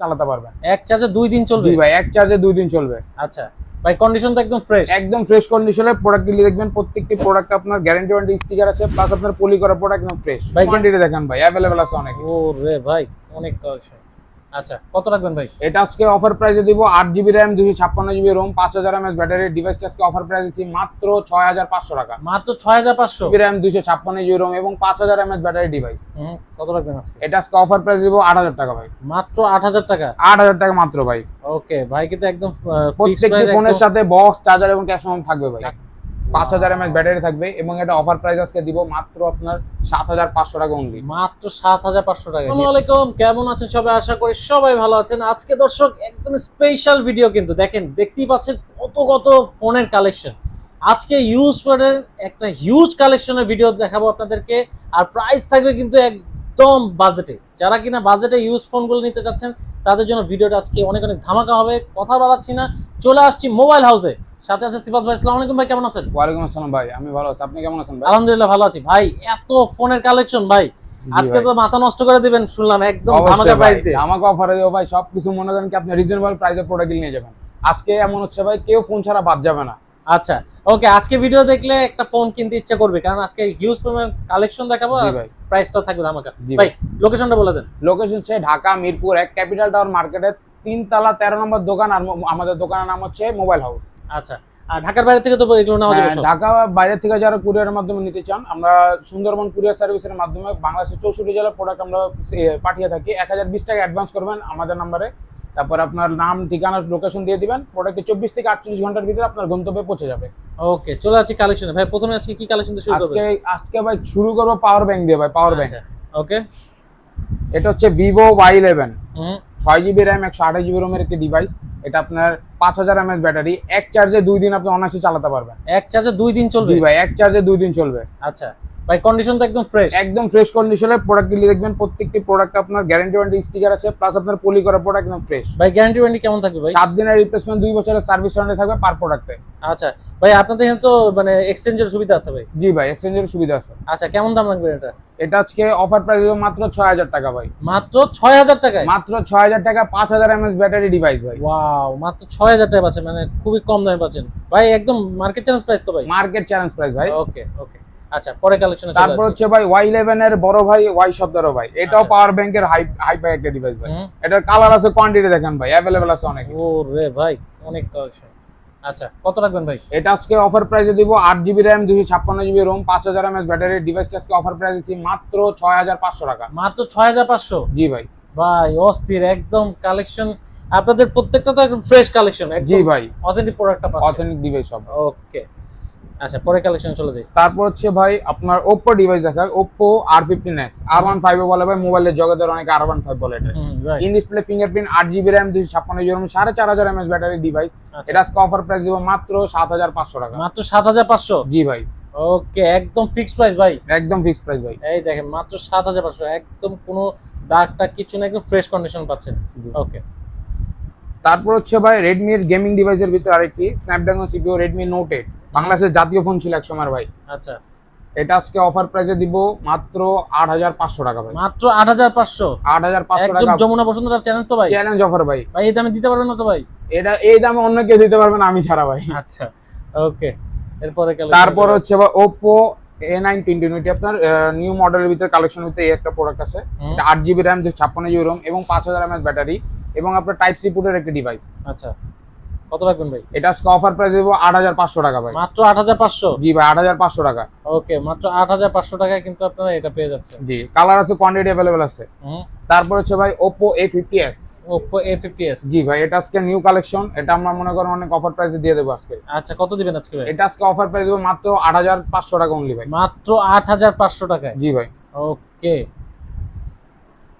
চালাতে পারবেন। এক চার্জে দুই দিন চলবে? জি ভাই এক চার্জে দুই দিন চলবে। আচ্ছা ভাই কন্ডিশন তো একদম ফ্রেশ একদম ফ্রেশ কন্ডিশনে প্রোডাক্ট গুলি দেখবেন প্রত্যেকটি প্রোডাক্ট আপনার গ্যারান্টি ওয়ারেন্টি স্টিকার আছে প্লাস আপনার পলি করা প্রোডাক্ট একদম ফ্রেশ ভাই, কোয়ান্টিটি দেখেন ভাই অ্যাভেলেবল আছে অনেক। ও রে ভাই অনেক কালেকশন আচ্ছা কত রাখবেন ভাই? এটা আজকে অফার প্রাইসে দিব আট জিবি র্যাম দুশো ছাপ্পান্ন জিবি রোম পাঁচ হাজার এমএস ব্যাটারি ডিভাইসটা আজকে অফার প্রাইস দিচ্ছি মাত্র ছয় হাজার পাঁচশো টাকা। মাত্র ছয় হাজার পাঁচশো? জিবি র্যাম দুশো ছাপ্পান্ন জিবি রোম এবং পাঁচ হাজার এমএস ব্যাটারি ডিভাইস কত রাখবেন আজকে? এটা আজকে অফার প্রাইস দিব আট হাজার টাকা ভাই। মাত্র আট হাজার টাকা? আট হাজার টাকা মাত্র ভাই। ওকে ভাই কিন্তু একদম প্রত্যেকটি ফোনের সাথে বক্স চার্জার এবং ক্যাশ থাকবে ভাই। পাঁচ হাজার এমএস ব্যাটারি থাকবে এবং এটা অফার প্রাইস আজকে দিব মাত্র আপনার সাত হাজার পাঁচশো টাকা অনলি মাত্র সাত হাজার পাঁচশো টাকা। আলাইকুম কেমন আছেন সবাই? আশা করি সবাই ভালো আছেন। আজকে দর্শক একদম স্পেশাল ভিডিও কিন্তু। দেখেন দেখতেই পাচ্ছেন কত কত ফোনের কালেকশন আজকে ইউজ ফোনের একটা হিউজ কালেকশনের ভিডিও দেখাবো আপনাদেরকে। আর প্রাইস থাকবে কিন্তু একদম বাজেটে যারা কিনা বাজেটে ইউজ ফোনগুলো নিতে চাচ্ছেন তাদের জন্য ভিডিওটা আজকে অনেক অনেক ধামাকা হবে কথা বাড়াচ্ছি না। চলে আসছি মোবাইল হাউসে। সাথে আছে সিফাত ভাই আসসালামু আলাইকুম ভাই কেমন আছেন? ওয়ালাইকুম আসসালাম ভাই আমি ভালো আছি। আপনি কেমন আছেন ভাই? আলহামদুলিল্লাহ ভালো আছি। ভাই এত ফোনের কালেকশন ভাই। আজকে তো মাথা নষ্ট করে দিবেন শুনলাম একদম ধামাকা প্রাইস দিয়ে। আমাকে অফার দেবো ভাই সবকিছু মনে করেন কি আপনি রিজনেবল প্রাইসে প্রোডাক্ট নিয়ে যাবেন। আজকে এমন হচ্ছে ভাই কেউ ফোন ছাড়া বাদ যাবে না। আচ্ছা ওকে আজকে ভিডিও দেখলে একটা ফোন কিনতে ইচ্ছা করবে কারণ আজকে হিউজ পরিমাণ কালেকশন দেখাবো আর প্রাইসটাও থাকবে ধামাকা। ভাই লোকেশনটা বলে দেন। লোকেশন হচ্ছে ঢাকা মিরপুর এক ক্যাপিটাল টাওয়ার মার্কেটের তিনতলা তেরো নম্বর দোকান আর আমাদের দোকানের নাম হচ্ছে মোবাইল হাউস আচ্ছা আর ঢাকার বাইরে থেকে তো এগুলো নেওয়া যাবে হ্যাঁ, ঢাকা বাইরে থেকে যারা কুরিয়ারের মাধ্যমে নিতে চান আমরা সুন্দরবন কুরিয়ার সার্ভিসের মাধ্যমে বাংলাদেশের চৌষট্টি জেলার প্রোডাক্ট আমরা পাঠিয়ে থাকি। এক হাজার বিশ টাকা অ্যাডভান্স করবেন আমাদের নাম্বারে তারপর আপনার নাম ঠিকানা লোকেশন দিয়ে দিবেন। প্রোডাক্টে চব্বিশ থেকে আটচল্লিশ ঘণ্টার ভিতরে আপনার গন্তব্যে পৌঁছে যাবে। ওকে চলে আসছি কালেকশনে ভাই প্রথমে আজকে কি কালেকশন শুরু আজকে আজকে ভাই শুরু করব পাওয়ার ব্যাংক দিয়ে ভাই পাওয়ার ব্যাংক ওকে এটা হচ্ছে ভিভো ওয়াই ইলেভেন হুম। ছয় জিবি র্যাম একশো আঠাশ জিবি রোমের একটি ডিভাইস এটা আপনার পাঁচ হাজার এমএস ব্যাটারি। এক চার্জে দুই দিন আপনি অনায়াসে চালাতে পারবেন। এক চার্জে দুই দিন চলবে? জি ভাই এক চার্জে দুই দিন চলবে। আচ্ছা। ভাই কন্ডিশন তো একদম ফ্রেশ একদম ফ্রেশ কন্ডিশনের প্রোডাক্ট গুলি দেখবেন প্রত্যেকটি প্রোডাক্ট আপনার গ্যারান্টি ওয়ারেন্টি স্টিকার আছে প্লাস আপনার পলি করা প্রোডাক্ট একদম ফ্রেশ ভাই গ্যারান্টি ওয়ারেন্টি কেমন থাকবে ভাই? সাত দিনের রিপ্লেসমেন্ট দুই বছরের সার্ভিস ওয়ারেন্টি থাকবে পার প্রোডাক্টে আচ্ছা ভাই আপনাদের এখানে তো মানে এক্সচেঞ্জের সুবিধা আছে ভাই। জি ভাই এক্সচেঞ্জের সুবিধা আছে। আচ্ছা কেমন দাম লাগবে এটা? এটা আজকে অফার প্রাইস মাত্র ছয় হাজার টাকা ভাই। মাত্র ছয় হাজার টাকায়? মাত্র ছয় হাজার টাকা পাঁচ হাজার এমএস ব্যাটারি ডিভাইস ভাই। ওয়াও মাত্র ছয় হাজার টাকা পাচ্ছেন মানে খুবই কম দামে পাচ্ছেন। ভাই একদম মার্কেট চ্যালেঞ্জ প্রাইস তো ভাই? মার্কেট চ্যালেঞ্জ প্রাইস ভাই। ওকে ওকে আচ্ছা পরে কালেকশনে তারপর হচ্ছে ভাই ওয়াই ইলেভেন এর বড় ভাই ওয়াই শব্দের ভাই। এটাও। পাওয়ার ব্যাংকের হাই হাই ফাই একটা ডিভাইস ভাই। এটার কালার আছে কোয়ান্টিটি দেখেন ভাই অ্যাভেলেবল আছে অনেক। ও রে ভাই অনেক কালেকশন আচ্ছা কত রাখবেন ভাই? এটা আজকে অফার প্রাইসে দিব আট জিবি র্যাম দুশো ছাপ্পান্ন জিবি রোম পাঁচ হাজার এমএস ব্যাটারি ডিভাইসটা আজকে অফার প্রাইস দিচ্ছি মাত্র ছয় হাজার পাঁচশো টাকা। মাত্র ছয় হাজার পাঁচশো? জি ভাই। ভাই অস্থির একদম কালেকশন আপনাদের প্রত্যেকটা তো একদম ফ্রেশ কালেকশন জি ভাই। অথেন্টিক প্রোডাক্টটা পাচ্ছেন। অথেন্টিক ডিভাইস সব। ওকে আচ্ছা পরে কালেকশন চলে যাই। তারপর হচ্ছে ভাই আপনার Oppo device X R one five বলে ভাই মোবাইলের জগতের অনেক আর ওয়ান ফাইভ বলে এটা। ইন ডিসপ্লে ফিঙ্গারপ্রিন্ট আট জিবি র্যাম দুশো ছাপ্পান্ন জিবি রোম সাড়ে চার হাজার এমএস ব্যাটারি ডিভাইস এটা আজকে অফার প্রাইস দিব মাত্র সাত হাজার পাঁচশো টাকা। মাত্র সাত হাজার পাঁচশো? জি ভাই। ওকে একদম ফিক্সড প্রাইস ভাই। একদম ফিক্স প্রাইস ভাই। এই দেখেন মাত্র সাত হাজার পাঁচশো। একদম কোনো দাগ টাগ কিছু না একদম ফ্রেশ কন্ডিশন পাচ্ছেন। ওকে। তারপর হচ্ছে ভাই রেডমির গেমিং ডিভাইসের ভিতরে আরেকটি Snapdragon CPU Redmi Note eight বাংলাদেশের জাতীয় ফোন ছিল এক সময় ভাই। আচ্ছা। এটা আজকে অফার প্রাইসে দিব মাত্র আট হাজার পাঁচশো টাকা ভাই। মাত্র আট হাজার পাঁচশো? আট হাজার পাঁচশো একদম টাকা যমুনা বসুন্ধরা চ্যালেঞ্জ তো ভাই। চ্যালেঞ্জ অফার ভাই। ভাই এই দামে দিতে পারবেন না তো ভাই? এটা এই দামে অন্য কেউ দিতে পারবে না আমি ছাড়া ভাই। আচ্ছা ওকে এরপরে তারপর হচ্ছে ওপো এ নাইন টোয়েন্টি আপনার নিউ মডেলের ভিতরে কালেকশনের ভিতরে এই একটা প্রোডাক্ট আছে। এটা আট জিবি র্যাম দুশো ছাপ্পান্ন জিবি রোম এবং পাঁচ হাজার এমএস ব্যাটারি এবং আপনার টাইপ সি পুটের একটা ডিভাইস আচ্ছা। কত রাখবেন ভাই? এটা আজকে অফার প্রাইস দেবো আট হাজার পাঁচশো টাকা ভাই। মাত্র আট হাজার পাঁচশো? জি ভাই আট হাজার পাঁচশো টাকা। ওকে মাত্র আট হাজার পাঁচশো টাকায় কিন্তু আপনারা এটা পেয়ে যাচ্ছেন। জি কালার আছে কোয়ান্টিটি অ্যাভেলেবেল আছে। তারপর হচ্ছে ভাই Oppo A fifty S fifty S জি ভাই এটা আজকে নিউ কালেকশন এটা আমরা মনে করেন অনেক অফার প্রাইসে দিয়ে দেবো আজকে। আচ্ছা কত দিবেন আজকে ভাই? এটা আজকে অফার প্রাইস দেবো মাত্র আট হাজার পাঁচশো টাকা অনলি ভাই। মাত্র আট হাজার পাঁচশো টাকায়? জি ভাই। ওকে।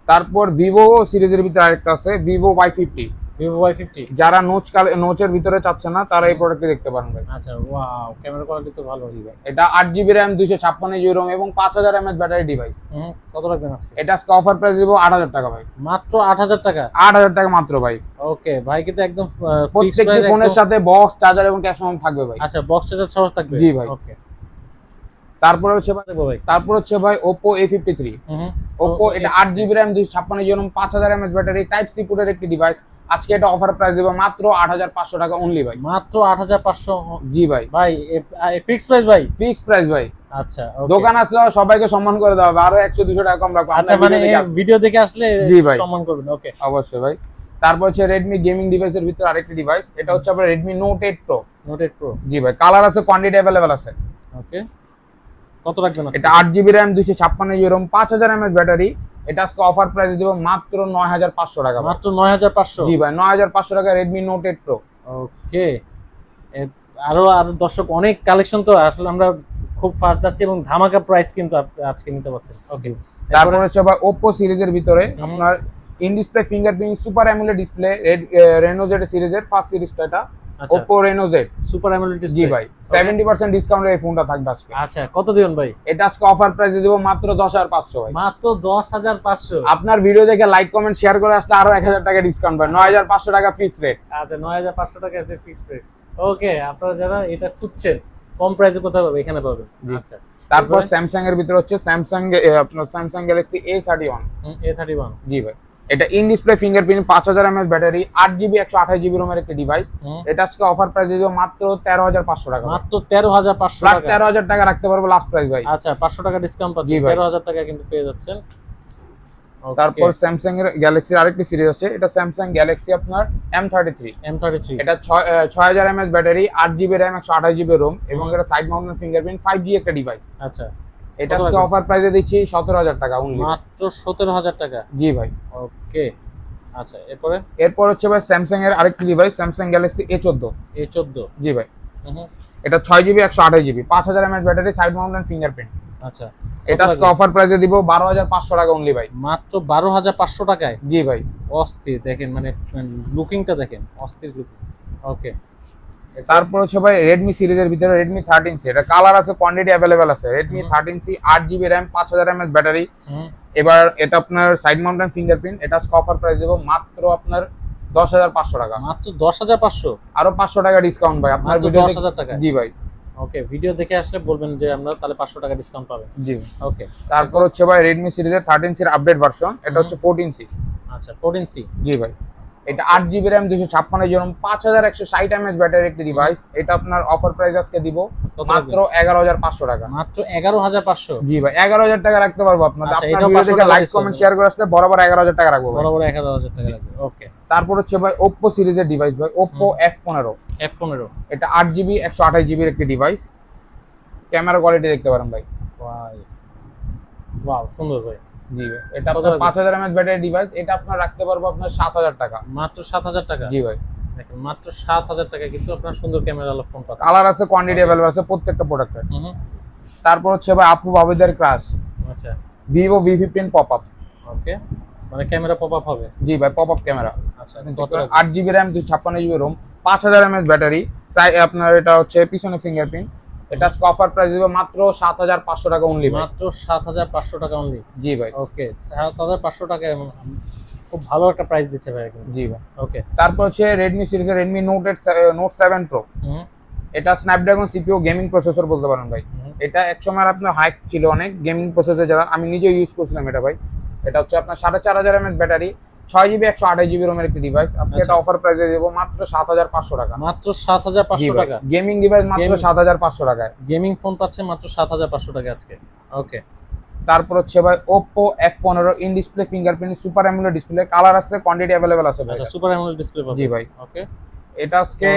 তারপর ভিভো সিরিজের ভিতরে আরেকটা আছে Vivo Y fifty Vivo Y fifty যারা নোচ নোচের ভিতরে চাচ্ছে না তারা এই প্রোডাক্টটি দেখতে পারেন ভাই আচ্ছা ওয়াও ক্যামেরা কোয়ালিটি তো ভালো। জি ভাই। এটা আট জিবি র্যাম দুইশো ছাপ্পান্ন জিবি রোম এবং পাঁচ হাজার এমএস ব্যাটারি ডিভাইস কত রাখবেন আজকে? এটা আজকে অফার প্রাইস দিব আট হাজার টাকা ভাই। মাত্র আট হাজার টাকা? আট হাজার টাকা মাত্র ভাই। ওকে ভাই কিন্তু একদম প্রত্যেকটি ফোনের সাথে বক্স চার্জার এবং ক্যাশ থাকবে ভাই। আচ্ছা বক্স চার্জার ছাড়া থাকবে? জি ভাই। ওকে। তারপরে হচ্ছে ভাই তারপর হচ্ছে ভাই Oppo A fifty three hmm Oppo এটা আট জিবি র্যাম দুইশো ছাপ্পান্ন জিবি পাঁচ হাজার এমএচ ব্যাটারি টাইপ সি পোর্টের একটি ডিভাইস আজকে এটা অফার প্রাইস দেবো মাত্র আট হাজার পাঁচশো টাকা অনলি ভাই। মাত্র আট হাজার পাঁচশো জি ভাই। ভাই ফিক্স প্রাইস ভাই? ফিক্স প্রাইস ভাই। আচ্ছা. দোকান আসলে সবাইকে সম্মান করে দেওয়া হবে। আরও একশো দুশো টাকা কম রাখব। আচ্ছা মানে। ভিডিও দেখে আসলে জি ভাই। সম্মান করবেন ওকে অবশ্যই ভাই। তারপর হচ্ছে রেডমি গেমিং ডিভাইসের ভিতরে আরেকটি ডিভাইস এটা হচ্ছে আপনার Redmi Note eight Pro noted Pro জি ভাই কালার আছে কোয়ান্টিটি অ্যাভেলেবেল আছে। ওকে কত রাখবেন? এটা আট জিবি র্যাম দুইশো ছাপ্পান্ন জিবি রোম পাঁচ হাজার এমএচ ব্যাটারি। এটা আজকে অফার প্রাইস দিব মাত্র নয় হাজার পাঁচশো টাকা মাত্র নয় হাজার পাঁচশো? জি ভাই নয় হাজার পাঁচশো টাকা Redmi Note eight Pro okay. আরও আরও দর্শক অনেক কালেকশন তো আসলে আমরা খুব ফাস্ট যাচ্ছি এবং ধামাকা প্রাইস কিন্তু আজকে নিতে পারছেন। ওকে। তারপর হচ্ছে ভাই ওপো সিরিজের ভিতরে। আপনার in display fingerprint super AMOLED display red Reno Z সিরিজের ফার্স্ট সিরিজটা এটা। আচ্ছা। Oppo Reno Z super AMOLED জি ভাই সেভেন্টি পার্সেন্ট ডিসকাউন্টে এই ফোনটা থাকবে আজকে। আচ্ছা কত দিবেন ভাই? এটা আজকে অফার প্রাইসে দিব মাত্র দশ হাজার পাঁচশো ভাই। মাত্র দশ হাজার পাঁচশো। আপনার ভিডিও দেখে লাইক কমেন্ট শেয়ার করে আসলে আরও এক হাজার টাকা ডিসকাউন্ট পাবেন। হাজার পাঁচশো টাকা ফিক্স রেট আচ্ছা নয় হাজার পাঁচশো টাকা আছে ফিক্স রেট ওকে আপনারা যারা এটা খুঁজছেন কম প্রাইসে কোথায় পাবে এখানে পাবেন। আচ্ছা। তারপর? স্যামসাং এর ভিতরে হচ্ছে স্যামসাং আপনার Samsung Galaxy A thirty one A thirty one জি ভাই। এটা ইন ডিসপ্লে ফিঙ্গারপ্রিন্ট পাঁচ হাজার এমএস ব্যাটারি আট জিবি একশো আঠাশ জিবি রোমের একটি ডিভাইস এটা আজকে অফার প্রাইস দিব মাত্র তেরো হাজার পাঁচশো টাকা। মাত্র তেরো হাজার পাঁচশো টাকা। তেরো হাজার টাকা রাখতে পারব লাস্ট প্রাইস ভাই। আচ্ছা পাঁচশো টাকা ডিসকাউন্ট ভাই। তেরো হাজার টাকা কিন্তু পেয়ে যাচ্ছেন। তারপর স্যামসাং এর গ্যালাক্সির আরেকটি সিরিজ আছে এটা স্যামসাং গ্যালাক্সি আপনার M thirty three M thirty three এটা ছয় হাজার এমএস ব্যাটারি আট জিবি র্যাম একশো আঠাশ জিবি রোম এবং এটা side mounted fingerprint five G একটা ডিভাইস আচ্ছা। এটা আজকে অফার প্রাইসে দিচ্ছি সতেরো হাজার টাকা মাত্র সতেরো হাজার টাকা? জি ভাই। ওকে। আচ্ছা এরপরে? এরপর হচ্ছে ভাই স্যামসাং এর আরেকটি ডিভাইস স্যামসাং গ্যালাক্সি এ চোদ্দ। এ চোদ্দ। জি ভাই। এটা ছয় জিবি একশো আঠাশ জিবি পাঁচ হাজার ব্যাটারি সাইড মাউন্টেন ফিঙ্গারপ্রিন্ট আচ্ছা। এটা আজকে অফার প্রাইসে দিব বারো হাজার পাঁচশো টাকা অনলি ভাই। মাত্র বারো হাজার পাঁচশো টাকায়? জি ভাই। অস্থির দেখেন মানে লুকিংটা দেখেন অস্থির লুকিং ওকে। তারপর হচ্ছে ভাই রেডমি সিরিজের ভিতরে রেডমি থার্টিন সি এটা কালার আছে কোয়ান্টিটি অ্যাভেলেবেল আছে। রেডমি থার্টিন সি আট জিবি র্যাম পাঁচ হাজার এমএস ব্যাটারি এবার এটা আপনার সাইড মাউন্টেন ফিঙ্গারপ্রিন্ট এটা আজকে অফার প্রাইস দেবো মাত্র আপনার দশ হাজার পাঁচশো টাকা। মাত্র দশ হাজার পাঁচশো? আরও পাঁচশো টাকা ডিসকাউন্ট ভাই আপনার দশ হাজার টাকা জি ভাই। ওকে ভিডিও দেখে আসলে বলবেন যে আমরা তাহলে পাঁচশো টাকা ডিসকাউন্ট পাবেন। জি ওকে তারপর হচ্ছে ভাই রেডমি সিরিজের থার্টিন সির আপডেট ভার্সন এটা হচ্ছে ফোরটিন সি আচ্ছা ফোরটিন সি জি ভাই। এটা আট জিবি র্যাম দুশো ছাপ্পান্ন যেরকম পাঁচ হাজার একশো ষাট এমএচ ব্যাটারি একটি ডিভাইস এটা আপনার অফার প্রাইস আজকে দিব মাত্র এগারো হাজার পাঁচশো টাকা। মাত্র এগারো হাজার পাঁচশো? জি ভাই এগারো হাজার টাকা রাখতে পারব আপনার আচ্ছা, আপনার দেখে লাইক কমেন্ট শেয়ার করে আসলে বরাবর এগারো হাজার টাকা রাখব বড় এগারো হাজার টাকা লাগবে ওকে তারপর হচ্ছে ভাই ওপ্পো সিরিজের ডিভাইস ভাই ওপ্পো এফ পনেরো। এফ পনেরো। এটা আট জিবি একশো আঠাশ জিবির একটি ডিভাইস ক্যামেরা কোয়ালিটি দেখতে পারেন ভাই। ভাই ওয়াও সুন্দর ভাই। জি। ভাই এটা আপনার লাগবে? পাঁচ হাজার এমএচ ব্যাটারি ডিভাইস এটা আপনার রাখতে পারব আপনার সাত হাজার টাকা। মাত্র সাত হাজার টাকা? জি ভাই। দেখেন মাত্র সাত হাজার টাকা কিন্তু আপনার সুন্দর ক্যামেরা আলো ফোন পাচ্ছেন। কালার আছে কোয়ান্টিটি অ্যাভেলেবল আছে প্রত্যেকটা হুম। তারপর হচ্ছে ভাই আপু বাবেদের ক্রাশ আচ্ছা। Vivo V fifteen pop up okay. মানে ক্যামেরা পপ আপ হবে? জি ভাই পপ আপ ক্যামেরা আচ্ছা? আট জিবি র্যাম দুশো ছাপ্পান্ন জিবি রোম পাঁচ হাজার এমএস ব্যাটারি। আপনার এটা হচ্ছে পিছনে ফিঙ্গারপ্রিন্ট এটা অফার প্রাইস দিবে মাত্র সাত হাজার পাঁচশো টাকা অনলি মাত্র সাত হাজার পাঁচশো টাকা অনলি জি ভাই। ওকে সাত হাজার পাঁচশো টাকা খুব ভালো একটা প্রাইস দিচ্ছে ভাই জি ভাই। ওকে তারপর হচ্ছে রেডমি সিরিজের Redmi Note eight Note seven Pro এটা স্ন্যাপড্রাগন সিপিও গেমিং প্রসেসর বলতে পারেন ভাই। এটা এক সময় আপনার হাইক ছিল অনেক গেমিং প্রসেসর যারা আমি নিজেও ইউজ করছিলাম এটা ভাই। এটা হচ্ছে আপনার সাড়ে চার হাজার এমএস ব্যাটারি ছয় জিবি একশো আঠাশ জিবি রোমের একটি ডিভাইস আজকে আচ্ছা। এটা অফার প্রাইসে দেবো মাত্র সাত হাজার পাঁচশো টাকা। মাত্র সাত হাজার পাঁচশো টাকা। গেমিং ডিভাইস মাত্র সাত হাজার পাঁচশো টাকায়। গেমিং ফোন পাচ্ছে মাত্র সাত হাজার পাঁচশো টাকা আজকে। ওকে তারপর হচ্ছে ভাই ওপ্পো এফ পনেরো in display fingerprint super AMOLED display colour আছে কোয়ান্টিটি অ্যাভেলেবেল আছে ভাই। সুপার অ্যামোলেড ডিসপ্লে জি ভাই। ওকে এটা আজকে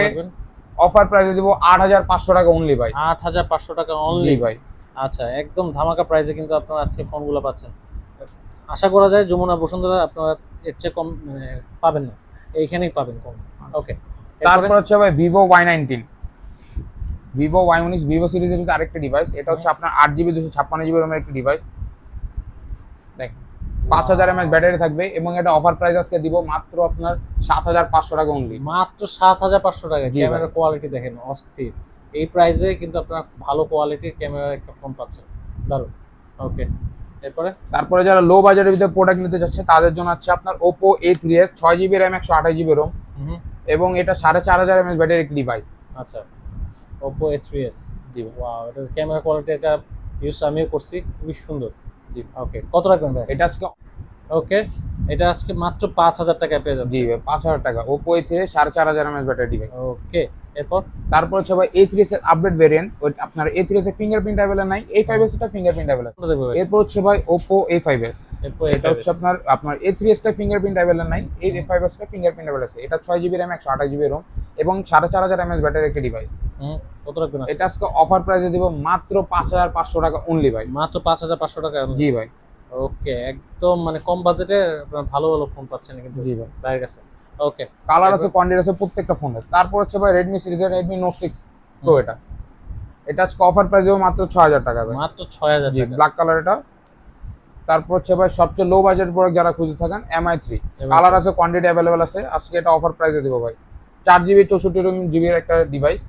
অফার প্রাইসে দিব আট হাজার পাঁচশো টাকা অনলি ভাই। আট হাজার পাঁচশো টাকা অনলি ভাই। আচ্ছা একদম ধামাকা প্রাইসে কিন্তু আপনারা আজকে ফোনগুলো পাচ্ছেন। আশা করা যায় যমুনা বসুন্ধরা আপনারা এর চেয়ে কম মানে পাবেন না। এইখানেই পাবেন কম। ওকে তারপর হচ্ছে ভাই Vivo Y nineteen Vivo Y উনিশ ভিভো সিরিজের আরেকটা ডিভাইস এটা হচ্ছে আপনার আট জিবি দুশো ছাপ্পান্ন জিবি রোমের একটি ডিভাইস দেখেন পাঁচ হাজার এমএচ ব্যাটারি থাকবে এবং এটা অফার প্রাইস আজকে দিব মাত্র আপনার সাত হাজার পাঁচশো টাকা অনলি মাত্র সাত হাজার পাঁচশো টাকা ক্যামেরার কোয়ালিটি দেখেন অস্থির। এই প্রাইসে কিন্তু আপনার ভালো কোয়ালিটির ক্যামেরার একটা ফোন পাচ্ছেন। দারুণ। ওকে এরপরে? তারপরে যারা লো বাজারের ভিতরে প্রোডাক্ট নিতে চাচ্ছে তাদের জন্য আছে আপনার ওপো এ থ্রি এস ছয় জিবি র্যাম একশো আঠাশ জিবি রোম এবং এটা সাড়ে চার হাজার এমএচ ব্যাটারি একটি ডিভাইস আচ্ছা ওপো এ থ্রি এস জি ওয়াও এটা ক্যামেরা কোয়ালিটি এটা ইউজ আমিও করছি খুবই সুন্দর। জি। ওকে কত রাখবেন ভাই? এটা আজকে ওকে এটা আজকে মাত্র পাঁচ হাজার টাকায় পেয়ে জি যাচ্ছে ভাই পাঁচ হাজার টাকা। ওপো এ থ্রি সাড়ে চার হাজার এমএস ব্যাটারি ডিভাইস ওকে এরপর তারপর হচ্ছে ভাই এ থ্রি এস এর আপডেট ভেরিয়েন্ট ওই আপনার এ থ্রি এস এর ফিঙ্গারপ্রিন্ট অ্যাভেলেবল নাই এ ফাইভ এস এটা ফিঙ্গারপ্রিন্ট অ্যাভেলেবল এরপর হচ্ছে ভাই ওপো এ ফাইভ এস এরপর এটা হচ্ছে আপনার আপনার এ থ্রি এসটা ফিঙ্গারপ্রিন্ট অ্যাভেলেবল নাই এই এ ফাইভ এস এসটা ফিঙ্গারপ্রিন্ট অ্যাভেলেবল আছে। এটা ছয় জিবি র্যাম একশো আঠাশ জিবি রোম এবং সাড়ে চার হাজার এমএস ব্যাটারি একটা ডিভাইস হুম, কত রাখবেন এটা আজকে অফার প্রাইসে দিব মাত্র পাঁচ হাজার পাঁচশো টাকা অনলি ভাই। মাত্র পাঁচ হাজার পাঁচশো টাকা জি ভাই। ওকে একদম মানে কম বাজেটে আপনার ভালো ভালো ফোন পাচ্ছেন কিন্তু জি ভাই। বাইরের কাছে। ওকে কালার আছে কোয়ান্টিটি আছে প্রত্যেকটা ফোনের তারপর হচ্ছে ভাই রেডমি সিরিজের রেডমি নোট সিক্স প্রো এটা। এটা আজকে অফার প্রাইস দেবো মাত্র ছ হাজার টাকা মাত্র ছয় হাজার জি ব্ল্যাক কালার এটা। তারপর হচ্ছে ভাই সবচেয়ে লো বাজেট প্রোডাক্ট যারা খুঁজে থাকেন এমআই থ্রি MI কালার আছে কোয়ান্টিটি অ্যাভেলেবেল আছে। আজকে এটা অফার প্রাইসে দেবো ভাই। চার জিবি চৌষট্টি জিবির একটা ডিভাইস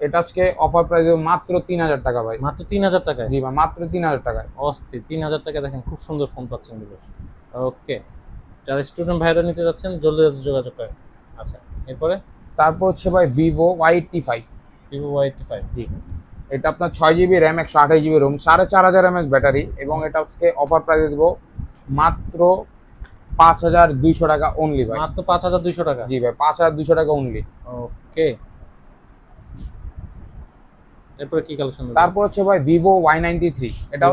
এটা আজকে অফার প্রাইসে মাত্র তিন হাজার টাকা ভাই। মাত্র তিন হাজার টাকায়? জি ভাই মাত্র তিন হাজার টাকায়। অস্থির তিন হাজার টাকা দেখেন খুব সুন্দর ফোন পাচ্ছেন ওকে যারা স্টুডেন্ট ভাইরা নিতে যাচ্ছেন জলদি জলদি যোগাযোগ করেন। আচ্ছা এরপরে? তারপর হচ্ছে ভাই Vivo Y T five Vivo Y eighty five G. এটা আপনার ছয় জিবি র্যাম একশো আঠাশ জিবি রোম সাড়ে চার হাজার এমএস ব্যাটারি এবং এটা হচ্ছে অফার প্রাইসে দেবো মাত্র পাঁচ হাজার দুইশো টাকা অনলি ভাই। মাত্র পাঁচ হাজার দুইশো টাকা? জি ভাই পাঁচ হাজার দুইশো টাকা অনলি ওকে এরপরে কি কালেকশন তারপর হচ্ছে ভাই ভিভো ওয়াই নাইনটি থ্রি এটা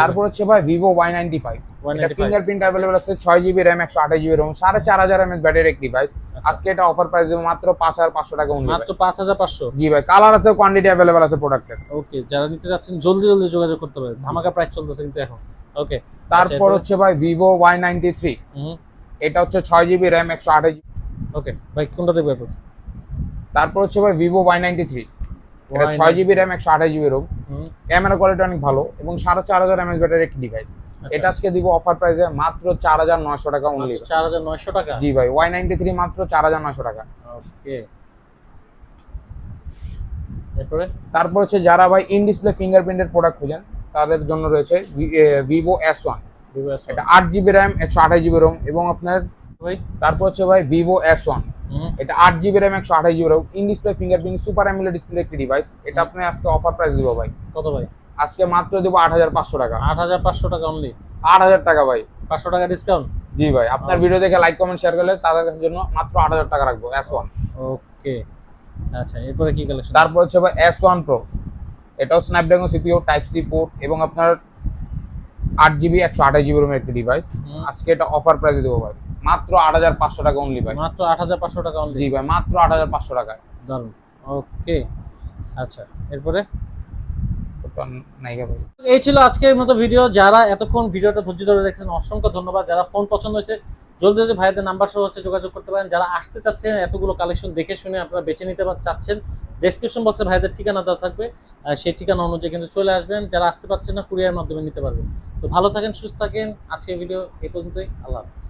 তারপর হচ্ছে ভাই ভিভো ওয়াই নাইনটি ফাইভ এটা ফিঙ্গারপ্রিন্ট অ্যাভেলেবল আছে ছয় জিবি র্যাম একশো আঠাশ জিবি সাড়ে চার হাজার এমএস ব্যাটারি এক ডিভাইস আজকে এটা অফার প্রাইস দেবো মাত্র পাঁচ হাজার পাঁচশো টাকা মাত্র পাঁচ হাজার পাঁচশো? জি ভাই কালার আছে কোয়ান্টিটি অ্যাভেলেবল আছে প্রোডাক্টের ওকে যারা নিতে যাচ্ছেন জলদি জলদি যোগাযোগ করতে পারেন। ধামাকা প্রাইস চলতেছে কিন্তু এখন। ওকে তারপর হচ্ছে ভাই ভিভো ওয়াই নাইনটি থ্রি এটা হচ্ছে ছয় জিবি র্যাম একশো আঠাশ ওকে ভাই কোনটা দেখব তারপর হচ্ছে ভাই ভিভো ওয়াই নাইনটি থ্রি এটা ছয় জিবি র্যাম একশো আঠাশ জিবি রোম ক্যামেরা কোয়ালিটি অনেক ভালো এবং সাড়ে চার হাজার এমএস ব্যাটারি একটি ডিভাইস আচ্ছা। এটা আজকে দিব অফার প্রাইসে মাত্র চার হাজার নয়শো টাকা অনলি চার হাজার নয়শো টাকা? জি ভাই ওয়াই নাইনটি থ্রি মাত্র চার হাজার নয়শো টাকা। ওকে তারপর হচ্ছে যারা ভাই ইন ডিসপ্লে ফিঙ্গারপ্রিন্টের প্রোডাক্ট খুঁজেন তাদের জন্য রয়েছে ভিভো এস ওয়ান এটা আট জিবি র্যাম একশো আঠাশ জিবি রোম এবং আপনার তারপর হচ্ছে ভাই ভিভো এস ওয়ান এটা আট জিবি র্যাম একশো আঠাশ GB ROM in display fingerprint super AMOLED display একটি ডিভাইস এটা আপনি আজকে অফার প্রাইস দিব ভাই। কত ভাই? আজকে মাত্র দেবো আট হাজার পাঁচশো টাকা। আট হাজার পাঁচশো টাকা অনলি আট হাজার টাকা ভাই। পাঁচশো টাকা ডিসকাউন্ট জি ভাই আপনার ভিডিও দেখে লাইক কমেন্ট শেয়ার করলে তাদের কাছে জন্য মাত্র আট হাজার টাকা রাখব এস ওয়ান ওকে। আচ্ছা এরপরে কি কালেকশন তারপর হচ্ছে ভাই এস ওয়ান প্রো এটাও Snapdragon CPU type C port এবং আপনার আট জিবি একশো আঠাশ জিবি রুমের একটি ডিভাইস। আজকে এটা অফার প্রাইসে দেবো ভাই। মাত্র আট হাজার পাঁচশো টাকা অনলি ভাই। মাত্র আট হাজার পাঁচশো টাকা অনলি জি ভাই মাত্র আট হাজার পাঁচশো টাকায় দারুণ ওকে। আচ্ছা এরপরে? এই ছিল আজকের মতো ভিডিও যারা এতক্ষণ ভিডিওটা ধৈর্য ধরে দেখছেন অসংখ্য ধন্যবাদ। যারা ফোন পছন্দ হয়েছে জলদি জলদি ভাইদের নাম্বার সহ হচ্ছে যোগাযোগ করতে পারেন। যারা আসতে চাচ্ছেন এতগুলো কালেকশন দেখে শুনে আপনারা বেছে নিতে চাচ্ছেন ডেসক্রিপশন বক্সে ভাইদের ঠিকানা দেওয়া থাকবে। সেই ঠিকানা অনুযায়ী কিন্তু চলে আসবেন। যারা আসতে পারছেন না কুরিয়ার মাধ্যমে নিতে পারবেন। তো ভালো থাকেন সুস্থ থাকেন। আজকের ভিডিও এই পর্যন্তই। আল্লাহ হাফিজ।